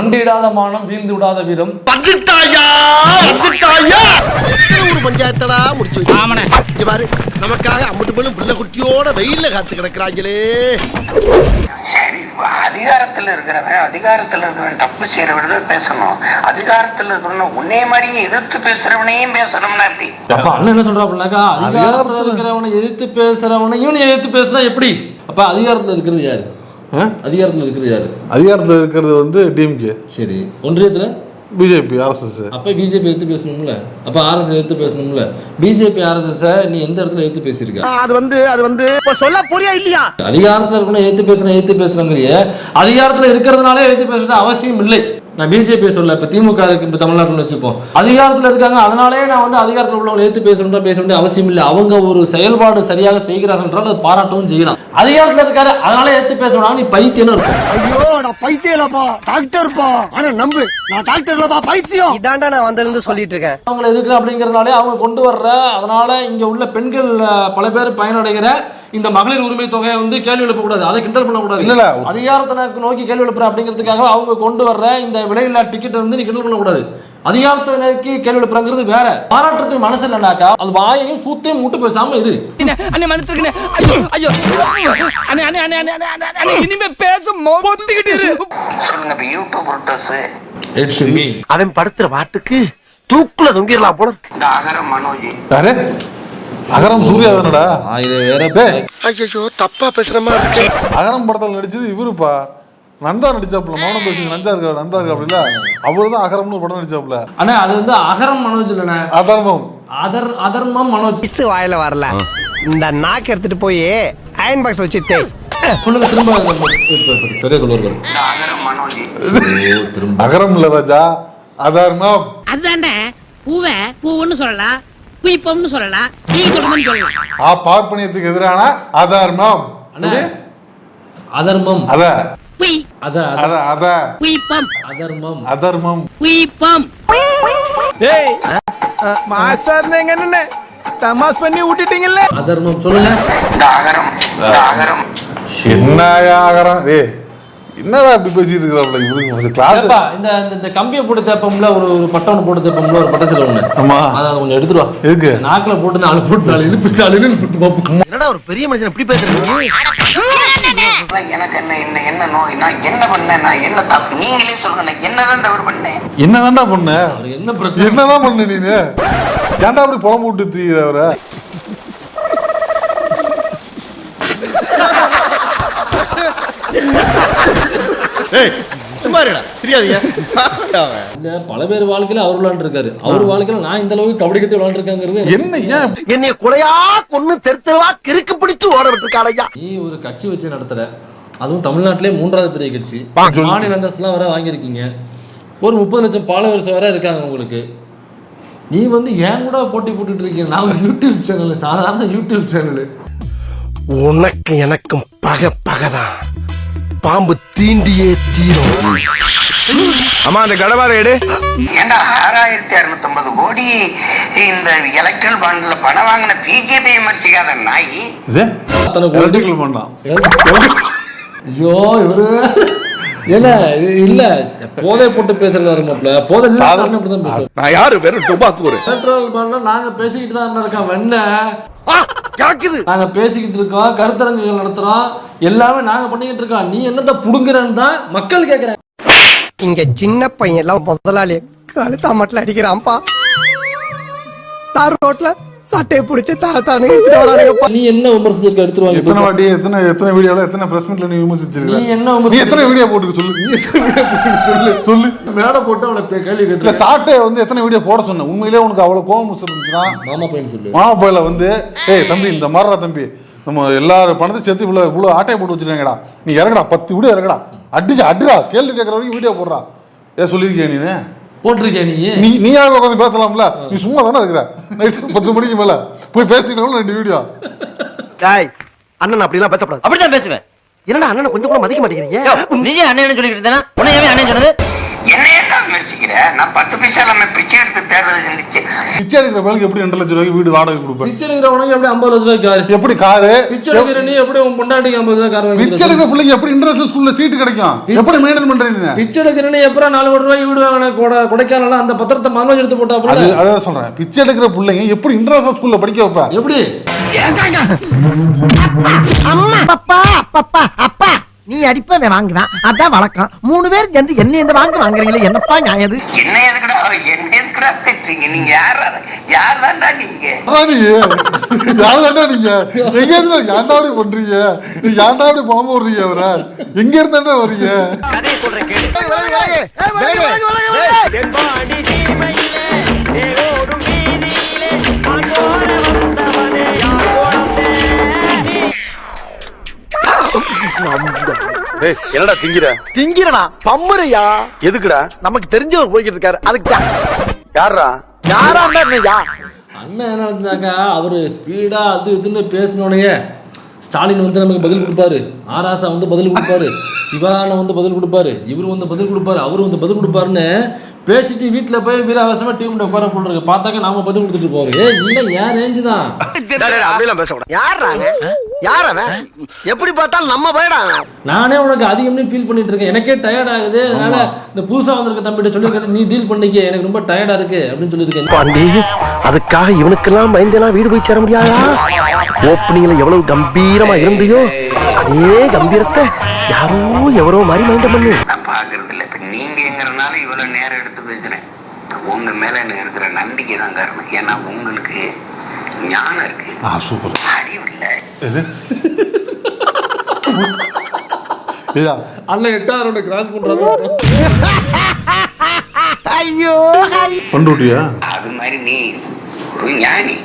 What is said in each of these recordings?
மண்டியிடாத மானம் வீழ்ந்து விடாத வீரம் ஒரு பஞ்சாயத்தடா முடிச்சு. இங்க பாரு நமக்காக அம்பட்டு போலும் பிள்ளை குட்டியோட வெயில்ல காத்து கிடக்குறாங்களே. சரி அதிகாரத்தில் இருக்கிறவன் அதிகாரத்தில் இருக்கிறவன் தப்பு செய்யறவன பேசணும். அதிகாரத்தில் இருக்கிறவன் உன்னே மாதிரியே எதிர்த்து பேசுறவனையும் பேசணும்னா எப்படி? அப்ப அண்ணன் என்ன சொல்றா அப்படின்னாக்கா அதிகாரத்துல இருக்கிறவனை எதிர்த்து பேசுறவனையும் எதிர்த்து பேசினா எப்படி? அப்ப அதிகாரத்துல இருக்கிறது யாரு? அதிகாரத்துல இருக்கிறது யாரு? அதிகாரத்தில் இருக்கிறது வந்து டிஎம்கே சரி. ஒன்றியத்துல? பிஜேபி ஆர்எஸ்எஸ் அப்ப பிஜேபி எடுத்து பேசணும்ல? அப்ப ஆர்எஸ் எடுத்து பேசணும்ல? பிஜேபி ஆர்எஸ்எஸ் நீ எந்த இடத்துல எடுத்து பேசியிருக்க? அது வந்து அது வந்து இப்ப சொல்ல புரியா இல்லையா? அதிகாரத்துல இருக்கணும் எதிர்த்து பேசுறேன் எதிர்த்து பேசுறேங்கிறிய. அதிகாரத்துல இருக்கிறதுனாலே எதிர்த்து பேசுற அவசியம் இல்லை. நான் பிஜேபி சொல்ல இப்ப திமுக இருக்கு இப்ப தமிழ்நாட்டுல வச்சுப்போம். அதிகாரத்துல இருக்காங்க அதனாலே நான் வந்து அதிகாரத்துல உள்ளவங்களை எதிர்த்து பேசணும் பேச வேண்டிய அவசியம் இல்லை. அவங்க ஒரு செயல்பாடு சரியாக செய்கிறார்கள் என்றால் அதை பாராட்டவும் செய்யலாம். அதிகாரத்துல இருக்காரு அதனால எதிர்த்து பேசணும் நீ பைத்தியம் இருக்கும் ஐயோ நான் பைத்தியம் இல்லப்பா. டாக்டர்ப்பா ஆனா நம்பு. நான் டாக்டர் இல்லப்பா பைத்தியம். இதாண்டா நான் வந்திருந்து சொல்லிட்டு இருக்கேன். அவங்களை எதிர்க்கல அப்படிங்கறதுனாலே அவங்க கொண்டு வர்ற அதனால இங்க உள்ள பெண்கள் பல பேர் பயனடைகிற இந்த மகளிர் உரிமை தொகையை வந்து கேள்வி எழுப்பக்கூடாது. அதை கிண்டல் பண்ணக்கூடாது. இல்ல. அதிகாரத்தை நோக்கி- கேள்வி எழுப்புற அப்படிங்கிறதுக்காக அவங்க கொண்டு வர்ற இந்த விலையில்லா டிக்கெட்டை வந்து நீ கிண்டல் பண்ணக்கூடாது. அதிகாரத்தை நோக்கி கேள்வி எழுப்புறங்கிறது வேற. பாராட்டுறதுக்கு மனசு இல்லைனாக்கா அது வாயையும் சூத்தையும் மூட்டு பேசாம இரு. அண்ணே மன்னிச்சிருக்கண்ணே ஐயோ ஐயோ. அண்ணே அண்ணே அண்ணே அண்ணே அண்ணே, அண்ணே, அண்ணே இனிமே பேசும் ரோட்டர்ஸ் இட்ஸ் மீ அவன் படுத்துற பாட்டுக்கு தூக்குல தொங்கிடலாம் போல இருக்கு. இந்த அகரம் மனோஜ். அகரம் சூர்யா தானடா? இது வேற ஐயோ தப்பா பேசுற மாதிரி இருக்கு. அகரம் படத்தில் நடிச்சது இவருப்பா. நந்தா நடிச்சாப்புல மௌனம் பேசுங்க நந்தா இருக்கா நந்தா இருக்கா அப்படில அவரு தான் அகரம்னு ஒரு படம் நடிச்சாப்புல. அண்ணா அது வந்து அகரம் மனோஜ் இல்லைண்ணே. அதர்மம். அதர் அதர்மம் மனோஜ். கிஸ் வாயில வரல. இந்த நாக்கு எடுத்துட்டு போய் அயன் பாக்ஸ் வச்சு தேய். சொல்லுங்க திரும்ப சரியா சொல்லுவாரு அகரம் மனோஜ். திரும்ப. அகரம் இல்ல ராஜா அதர்மம். அதானே பூவை பூவுன்னு சொல்லலாம் குயிப்பம்னு சொல்லலாம் நீ சொல்லணும்னு சொல்லலாம் ஆ பார்ப்பனியத்துக்கு எதிரான அதர்மம். அண்ணா அதர்மம். அத. குய். அத அத- அத குயிப்பம். அதர்மம். அதர்மம். குயிப்பம். ஏய் மாஸ்டர் எங்க என்ன தமாஸ் பண்ணி விட்டுட்டீங்கல்ல? அதர்மம் சொல்லுங்க. இந்த அகரம் இந்த அகரம் என்னயா அகரம் ஏய் என்னடா இப்படி பேசிட்டு இருக்கிறாப்ல இவருக்கு கிளாஸ் ஏப்பா, இந்த இந்த- இந்த கம்பியை போட்டு தேப்பம்ல ஒரு ஒரு பட்டம் ஒன்று போட்டு தேப்பம்ல ஒரு பட்டசில ஒண்ணு. ஆமா. அதை கொஞ்சம் எடுத்துட்டு வா. எதுக்கு? நாக்குல போட்டு நாலு போட்டு நாலு இழுப்பு நாலு இழுப்பு போட்டு பார்ப்போம். என்னடா ஒரு பெரிய மனுஷன் இப்படி பேசுறீங்க எனக்கு என்ன என்ன என்ன நோய்? நான் என்ன பண்ணேன்? நான் என்ன தப்பு? நீங்களே சொல்லுங்க நான் என்னதான் தவறு பண்ணேன்? என்னதான்டா பண்ண? என்ன பிரச்சனை? என்னதான் பண்ண நீங்க ஏன்டா அப்படி புலம்பு விட்டு தீர இல்ல பல பேர் வாழ்க்கையில அவர் விளையாண்டு இருக்காரு அவர் வாழ்க்கையில நான் இந்த அளவுக்கு கபடி கட்டி விளையாண்டுருக்காங்கிறது என்ன ஏன்? என்னைய கொலையா கொன்னு தெரு தெருவா கிறுக்கு பிடிச்சு ஓட விட்டுருக்காளையா நீ ஒரு கட்சி வச்சு நடத்துற. அதுவும் தமிழ்நாட்டிலே மூன்றாவது பெரிய கட்சி. மாநில அந்தஸ்துலாம் வர வாங்கியிருக்கீங்க. ஒரு முப்பது லட்சம் ஃபாலோவர்ஸ் வர இருக்காங்க உங்களுக்கு. நீ வந்து ஏன் கூட போட்டி போட்டுட்டு இருக்கீங்க? நான் ஒரு யூடியூப் சேனல் சாதாரண யூடியூப் சேனல் உனக்கு எனக்கும் பகை பகைதான். பாம்பு தீண்டியே தீரும். அம்மா அந்த கடவார எடு. ஏண்டா ஆறாயிரத்தி அறுநூத்தொன்பது கோடி இந்த எலக்ட்ரல் பாண்ட்ல பணம் வாங்கின பிஜேபி விமர்சிக்காத நாய். இது? அத்தனை கோடி? எலக்ட்ரிக்கல் பண்ணலாம் ஐயோ இவரு. இல்ல இது இல்ல. போதை போட்டு பேசுறது மாப்ள போதை சாதாரண நான் யாரு? வெறும் டுபாக்கூர் பெட்ரோல் பண்ண நாங்க பேசிக்கிட்டு தான் இருக்கோம்? வெண்ண. கேக்குது நாங்க பேசிக்கிட்டு இருக்கோம் கருத்தரங்குகள் நடத்துறோம். எல்லாமே நாங்க பண்ணிக்கிட்டு இருக்கோம். நீ என்னத்த புடுங்குறன்னு தான் மக்கள் கேக்குறாங்க. இங்க சின்ன பையன் எல்லாம் முதலாளி கழுத்தா மட்டும் அடிக்கிறான்ப்பா. தார் ரோட்ல சட்டையை பிடிச்சு தர தானே எடுத்துட்டு வரானுங்கப்பா. நீ என்ன விமர்சிச்சிருக்க? எத்தனை எடுத்துருவாங்க வாட்டி எத்தனை எத்தனை வீடியோல எத்தனை பிரஸ் மீட்ல நீ நீ விமர்சிச்சிருக்க? என்ன நீ விமர்சிச்சிருக்க? எத்தனை வீடியோ போட்டுக்க சொல்லு? நீ எத்தனை சொல்லு? சொல்லு. மேடை போட்டு அவளை பே- கேள்வி இல்ல கேட்டு சாட்டை வந்து எத்தனை வீடியோ போட சொன்ன உண்மையிலேயே உனக்கு அவ்வளவு கோவம் இருந்துச்சுன்னா மாமா பையன் சொல்லு. மாப்பிள்ளைல வந்து ஏய் தம்பி இந்த மாறா தம்பி. நம்ம எல்லாரும் பணத்தை சேர்த்து இவ்வளோ இவ்வளோ ஆட்டையை போட்டு வச்சிருக்காங்கடா. நீ இறங்கடா பத்து வீடியோ இறங்கடா. அடிச்சு அடிடா கேள்வி கேட்குற வரைக்கும் வீடியோ போடுறா. ஏன் சொல்லியிருக்கியா நீ போட்டிருக்கியா நீ? நீ நீயாக உட்காந்து பேசலாம்ல? நீ சும்மா தானே இருக்கிற? நைட்டு பத்து மணிக்கு மேல. போய் பேசிக்கணும் ரெண்டு வீடியோ. டாய் அண்ணன் அப்படிலாம் பேசப்படாது அப்படிதான் பேசுவேன். என்னடா அண்ணனை கொஞ்சம் கூட மதிக்க மாட்டேங்கிறீங்க? நீ அண்ணன் சொல்லிக்கிட்டு இருந்தா உன்னை அண்ணன் சொன்னது? என்னையெல்லாம் விமர்சிக்கிற நான் பத்து பைசா இல்லாம பிச்சை எடுத்து தேர்தலை சந்திச்சு பிச்சை எடுக்கிற பிள்ளைக்கு எப்படி ரெண்டு லட்சம் ரூபாய்க்கு வீடு வாடகை கொடுப்பேன்? பிச்சை எடுக்கிறவனுக்கு எப்படி ஐம்பது லட்ச ரூபாய் காரு? எப்படி காரு? பிச்சை எடுக்கிற நீ எப்படி உன் பொண்டாட்டிக்கு ஐம்பது ரூபாய் கார் வாங்கி பிச்சை? எடுக்கிற பிள்ளைக்கு எப்படி இன்டர்நேஷனல் ஸ்கூல்ல சீட்டு கிடைக்கும்? எப்படி மெயின்டைன் பண்றீங்க பிச்சை எடுக்கிறேன்னு எப்பறம் நாலு கோடி ரூபாய் வீடு வாங்கின கொடை கொடைக்கானல அந்த பத்திரத்தை மனோஜ் எடுத்து போட்டா அது போல அதான் சொல்றேன். பிச்சை எடுக்கிற பிள்ளைங்க எப்படி இன்டர்நேஷனல் ஸ்கூல்ல படிக்க வைப்ப? எப்படி? அம்மா. அப்பா அப்பா அப்பா. நீ அடிப்பவன் வாங்குவான் அதான் வழக்கம் மூணு பேர் சேர்ந்து என்ன இந்த வாங்க வாங்குறீங்களே என்னப்பா நியாயம் இது? என்ன எதுக்குடா என்ன எதுக்குடா திட்டுறீங்க நீங்க யாரா யார் தான்டா நீங்க நீ யாருதாண்டா நீங்க எங்க இருந்து ஏன்டா அப்படி பண்றீங்க நீ ஏன்டா அப்படி பாம்பு விடுறீங்க அவரை எங்க இருந்தாண்டா வரீங்க டேய் என்னடா திங்கிற? திங்கிறனா? பம்பரையா எதுக்குடா? நமக்கு தெரிஞ்சவர் போய்கிட்டு இருக்காரு. அதுக்கு. யாரா யாரா இருந்தா? அண்ணன் என்ன நடந்தாக்கா அவர் ஸ்பீடா அது இதுன்னு பேசினோடனே ஸ்டாலின் வந்து நமக்கு பதில் கொடுப்பாரு. ஆராசா வந்து பதில் கொடுப்பாரு. சிவான வந்து பதில் கொடுப்பாரு. இவர் வந்து பதில் கொடுப்பாரு. அவர் வந்து பதில் கொடுப்பாருன்னு பேசிட்டு வீட்டில் போய் வீராவாசமா டீம் உட்கார போட்டுருக்கு. பார்த்தாக்க நாம பதில் கொடுத்துட்டு போவோம் ஏ இல்லை ஏன் ரேஞ்சு தான். அப்படியெல்லாம் பேசக்கூடாது யாரா அவன்? யார் அவன்? எப்படி பார்த்தாலும் நம்ம போயிடா நானே உனக்கு அதிகம்னு ஃபீல் பண்ணிட்டு இருக்கேன். எனக்கே டயர்ட் ஆகுது. அதனால இந்த புதுசா வந்திருக்க தம்பிட்ட சொல்லி நீ டீல் பண்ணிக்க. எனக்கு ரொம்ப டயர்டா இருக்கு அப்படின்னு சொல்லியிருக்கேன். பாண்டி அதுக்காக இவனுக்கெல்லாம் பயந்தெல்லாம் வீடு போய் சேர முடியாதா? ஓப்பனிங்ல எவ்வளவு கம்பீரமா இருந்தியோ அதே கம்பீரத்தை யாரோ எவரோ மாதிரி மைண்ட பண்ணு. உங்க மேல எனக்கு இருக்கிற நம்பிக்கை தான் காரணம். ஏன்னா உங்களுக்கு ஞானம் இருக்கு. ஆ சூப்பர். அறிவு இல்ல. அண்ணன் எட்டாரோட கிராஸ் பண்றாரு ஐயோ பண்ருட்டியா? அது மாதிரி நீ ஒரு ஞானி.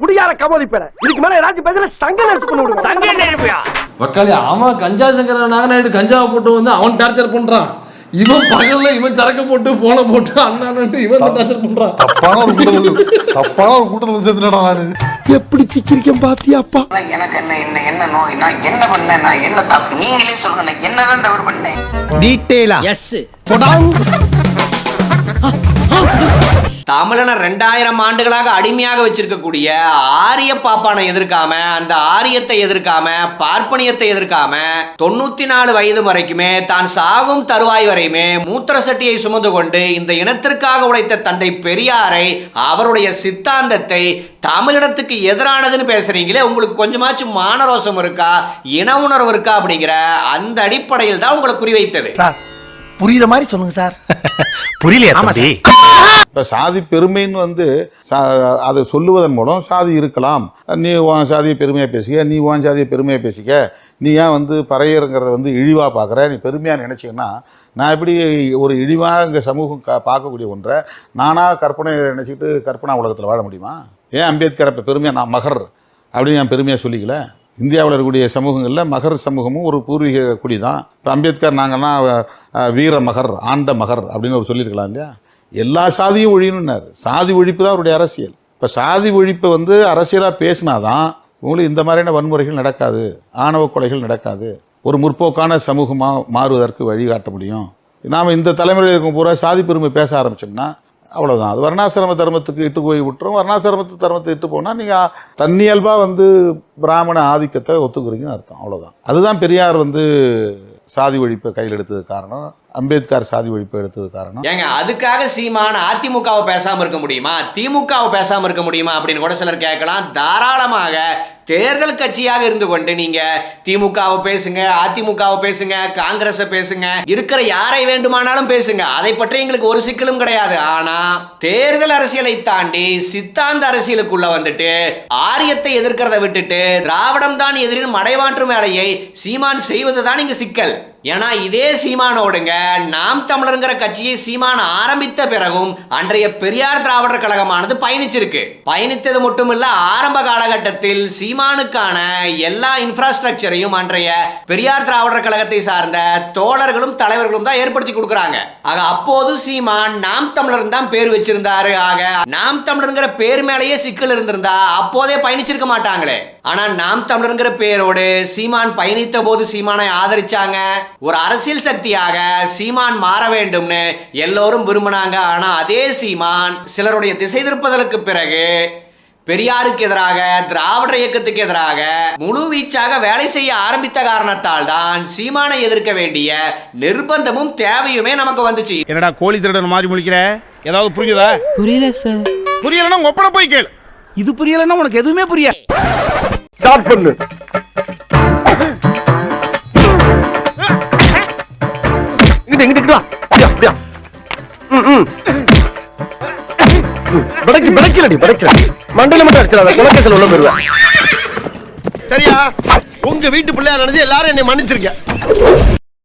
குடியார கமோதிப்பேற இதுக்கு மேல ஏதாச்சும் பேசல சங்க நேரத்து பண்ணி விடுங்க. சங்க நேரப்பா வக்காலி அவன் கஞ்சா சங்கர நாகநாயுடு கஞ்சாவை போட்டு வந்து அவன் டார்ச்சர் பண்றான். இவன் பகல்ல இவன் சரக்கு போட்டு போன போட்டு அண்ணான்ட்டு இவன் டார்ச்சர் பண்றான் தப்பான ஒரு கூட்டத்தில் தப்பான ஒரு கூட்டத்தில் சேர்த்துடா நானு. எப்படி சிக்கிரிக்கம் பாத்தியாப்பா? எனக்கு என்ன என்ன என்ன நோய்? நான் என்ன பண்ணேன்? நான் என்ன தப்பு? நீங்களே சொல்லுங்க நான் என்னதான் தவறு பண்ணேன்? டீட்டெயிலா? எஸ் தமிழனை ரெண்டாயிரம் ஆண்டுகளாக அடிமையாக வச்சிருக்கக்கூடிய ஆரிய பாப்பானை எதிர்க்காம அந்த ஆரியத்தை எதிர்க்காம பார்ப்பனியத்தை எதிர்க்காம தொண்ணூத்தி நாலு வயது வரைக்குமே தான் சாகும் தருவாய் வரையுமே மூத்திர சட்டியை சுமந்து கொண்டு இந்த இனத்திற்காக உழைத்த தந்தை பெரியாரை அவருடைய சித்தாந்தத்தை தமிழினத்துக்கு எதிரானதுன்னு பேசுறீங்களே உங்களுக்கு கொஞ்சமாச்சும் மானரோசம் இருக்கா இன உணர்வு இருக்கா அப்படிங்கிற அந்த அடிப்படையில் தான் உங்களை குறிவைத்தது. புரியுற மாதிரி சொல்லுங்க சார். புரியலையா தம்பி? இப்போ சாதி பெருமைன்னு வந்து சா அதை சொல்லுவதன் மூலம் சாதி இருக்கலாம். நீ உன் சாதியை பெருமையாக பேசிக்க நீ உன் சாதியை பெருமையாக பேசிக்க. நீ ஏன் வந்து பறையருங்கிறத வந்து இழிவாக பார்க்குற? நீ பெருமையாக நினச்சிங்கன்னா நான் எப்படி ஒரு இழிவாக இங்கே சமூகம் கா பார்க்கக்கூடிய ஒன்றை நானாக கற்பனை நினச்சிக்கிட்டு கற்பனா உலகத்தில் வாழ முடியுமா? ஏன் அம்பேத்கர் இப்போ பெருமையாக நான் மகர் அப்படின்னு நான் பெருமையாக சொல்லிக்கல? இந்தியாவில் இருக்கக்கூடிய சமூகங்களில் மகர் சமூகமும் ஒரு பூர்வீக குடி தான். இப்போ அம்பேத்கர் நாங்கன்னா வீர மகர் ஆண்ட மகர் அப்படின்னு ஒரு சொல்லியிருக்கலாம் இல்லையா? எல்லா சாதியும் ஒழியணுன்னார் சாதி ஒழிப்பு தான் அவருடைய அரசியல். இப்போ சாதி ஒழிப்பை வந்து அரசியலாக பேசினாதான் உங்களுக்கு இந்த மாதிரியான வன்முறைகள் நடக்காது ஆணவ கொலைகள் நடக்காது. ஒரு முற்போக்கான சமூகமாக மாறுவதற்கு வழிகாட்ட முடியும். நாம் இந்த தலைமுறையில் இருக்கும் பூரா சாதி பெருமை பேச ஆரம்பிச்சோம்னா அவ்வளோதான் அது வர்ணாசிரம தர்மத்துக்கு இட்டு போய் விட்டுரும். வர்ணாசிரமத்து தர்மத்தை இட்டு போனால் நீங்கள் தன்னியல்பாக வந்து பிராமண ஆதிக்கத்தை ஒத்துக்குறீங்கன்னு அர்த்தம். அவ்வளோதான் அதுதான் பெரியார் வந்து சாதி ஒழிப்பை கையில் எடுத்தது காரணம். அம்பேத்கர் சாதி ஒழிப்பு எடுத்தது காரணம். ஏங்க அதுக்காக சீமான அதிமுகவை பேசாமல் இருக்க முடியுமா? திமுகவை பேசாமல் இருக்க முடியுமா அப்படின்னு கூட சிலர் கேட்கலாம். தாராளமாக தேர்தல் கட்சியாக இருந்து கொண்டு நீங்க திமுகவை பேசுங்க அதிமுகவை பேசுங்க காங்கிரஸை பேசுங்க இருக்கிற யாரை வேண்டுமானாலும் பேசுங்க. அதை பற்றி எங்களுக்கு ஒரு சிக்கலும் கிடையாது. ஆனா தேர்தல் அரசியலை தாண்டி சித்தாந்த அரசியலுக்குள்ள வந்துட்டு ஆரியத்தை எதிர்க்கிறத விட்டுட்டு திராவிடம் தான் எதிரின் மடைவாற்று வேலையை சீமான் செய்வது தான் இங்க சிக்கல். ஏன்னா இதே சீமானோடுங்க நாம் தமிழருங்கிற கட்சியை சீமான் ஆரம்பித்த பிறகும் அன்றைய பெரியார் திராவிடர் கழகமானது பயணிச்சிருக்கு. பயணித்தது மட்டும் இல்ல ஆரம்ப காலகட்டத்தில் சீமானுக்கான எல்லா இன்ஃப்ராஸ்ட்ரக்சரையும் அன்றைய பெரியார் திராவிடர் கழகத்தை சார்ந்த தோழர்களும் தலைவர்களும் தான் ஏற்படுத்தி கொடுக்குறாங்க. ஆக அப்போது சீமான் நாம் தமிழர் தான் பேர் வச்சிருந்தாரு. ஆக நாம் தமிழருங்கிற பேர் மேலேயே சிக்கல் இருந்திருந்தா அப்போதே பயணிச்சிருக்க மாட்டாங்களே. ஆனா நாம் தமிழருங்கிற பேரோடு சீமான் பயணித்த போது சீமானை ஆதரிச்சாங்க. ஒரு அரசியல் சக்தியாக சீமான் மாற வேண்டும்னு எல்லோரும் விரும்பினாங்க. ஆனா அதே சீமான் சிலருடைய திசை திருப்புதலுக்கு பிறகு பெரியாருக்கு எதிராக திராவிட இயக்கத்துக்கு எதிராக முழு வீச்சாக வேலை செய்ய ஆரம்பித்த காரணத்தால் தான் சீமானை எதிர்க்க வேண்டிய நிர்பந்தமும் தேவையுமே நமக்கு வந்துச்சு. என்னடா கோழி திருடன் மாதிரி முழிக்கிற? ஏதாவது புரியுதா புரியல சார். புரியலன்னா ஒப்பனை போய் கேளு. இது புரியலன்னா உனக்கு எதுவுமே புரியாது ஸ்டார்ட் பண்ணு. இங்கிட்டு இங்கிட்டு வா. அப்படியா அப்படியா ம், ம். மண்டையில மட்டும் அடிச்சிடாத. குலக்கேசல் உள்ள போயிருவேன் சரியா? உங்க வீட்டு பிள்ளையா நடந்து எல்லாரும் என்னை மன்னிச்சிருக்க